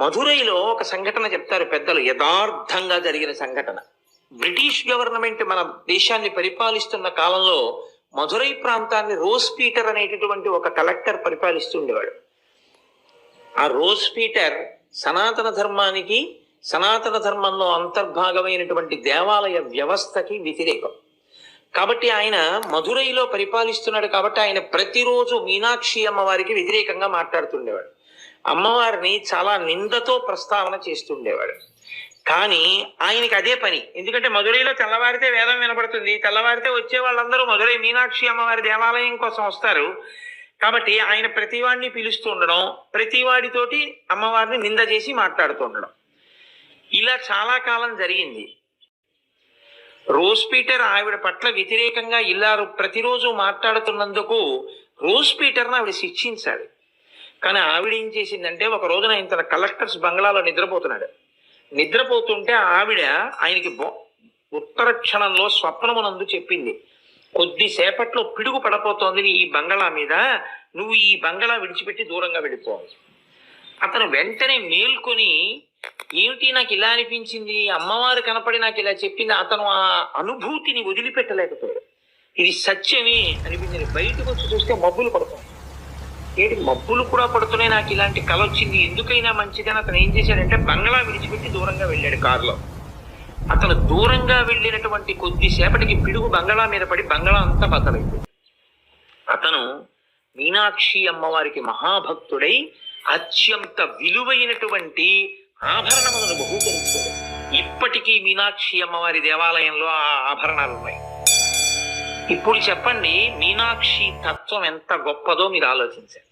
మధురైలో ఒక సంఘటన చెప్తారు పెద్దలు. యథార్థంగా జరిగిన సంఘటన. బ్రిటిష్ గవర్నమెంట్ మన దేశాన్ని పరిపాలిస్తున్న కాలంలో మధురై ప్రాంతాన్ని రోజ్ పీటర్ అనేటటువంటి ఒక కలెక్టర్ పరిపాలిస్తుండేవాడు ఆ రోజ్ పీటర్ సనాతన ధర్మానికి సనాతన ధర్మంలో అంతర్భాగమైనటువంటి దేవాలయ వ్యవస్థకి వ్యతిరేకం. కాబట్టి ఆయన మధురైలో పరిపాలిస్తున్నాడు కాబట్టి ఆయన ప్రతిరోజు మీనాక్షి అమ్మవారికి వ్యతిరేకంగా మాట్లాడుతుండేవాడు. అమ్మవారిని చాలా నిందతో ప్రస్తావన చేస్తుండేవాడు. కానీ ఆయనకి అదే పని. ఎందుకంటే మధురైలో తెల్లవారితే వేదం వినపడుతుంది. తెల్లవారితే వచ్చే వాళ్ళందరూ మధురై మీనాక్షి అమ్మవారి దేవాలయం కోసం వస్తారు. కాబట్టి ఆయన ప్రతివాడిని పిలుస్తూ ఉండడం ప్రతివాడితోటి అమ్మవారిని నింద చేసి మాట్లాడుతూ ఉండడం. ఇలా చాలా కాలం జరిగింది. రోజ్ పీటర్ ఆవిడ పట్ల వ్యతిరేకంగా ఇల్లారు ప్రతిరోజు మాట్లాడుతున్నందుకు రోజ్ పీటర్ను ఆవిడ శిక్షించాలి. కానీ ఆవిడ ఏం చేసిందంటే ఒక రోజున ఆయన తన కలెక్టర్స్ బంగ్లాలో నిద్రపోతున్నాడు. నిద్రపోతుంటే ఆవిడ ఆయనకి బొ- ఉత్తర క్షణంలో స్వప్నమునందు చెప్పింది. కొద్దిసేపట్లో పిడుగు పడపోతోంది ఈ బంగళా మీద నువ్వు ఈ బంగళా విడిచిపెట్టి దూరంగా వెళ్ళిపోవాలి అతను వెంటనే మేల్కొని ఏమిటి నాకు ఇలా అనిపించింది? అమ్మవారు కనపడి నాకు ఇలా చెప్పింది అతను ఆ అనుభూతిని వదిలిపెట్టలేకపోయాడు. ఇది సత్యమే అనిపించింది. బయటకు వచ్చి చూస్తే మబ్బులు పడుతుంది ఏంటి మబ్బులు కూడా పడుతున్నాయి నాకు ఇలాంటి కల వచ్చింది. ఎందుకైనా మంచిదని అతను ఏం చేశాడంటే బంగ్లా విడిచిపెట్టి దూరంగా వెళ్ళాడు కారులో. అతను దూరంగా వెళ్ళినటువంటి కొద్దిసేపటికి పిడుగు బంగ్లా మీద పడి బంగ్లా అంతా బద్దలైపోయింది. అతను మీనాక్షి అమ్మవారికి మహాభక్తుడై అత్యంత విలువైనటువంటి ఆభరణములను బహూకరించాడు ఇప్పటికీ మీనాక్షి అమ్మవారి దేవాలయంలో ఆ ఆభరణాలు ఉన్నాయి ఇప్పుడు చెప్పండి మీనాక్షి తత్వం ఎంత గొప్పదో మీరు ఆలోచించండి.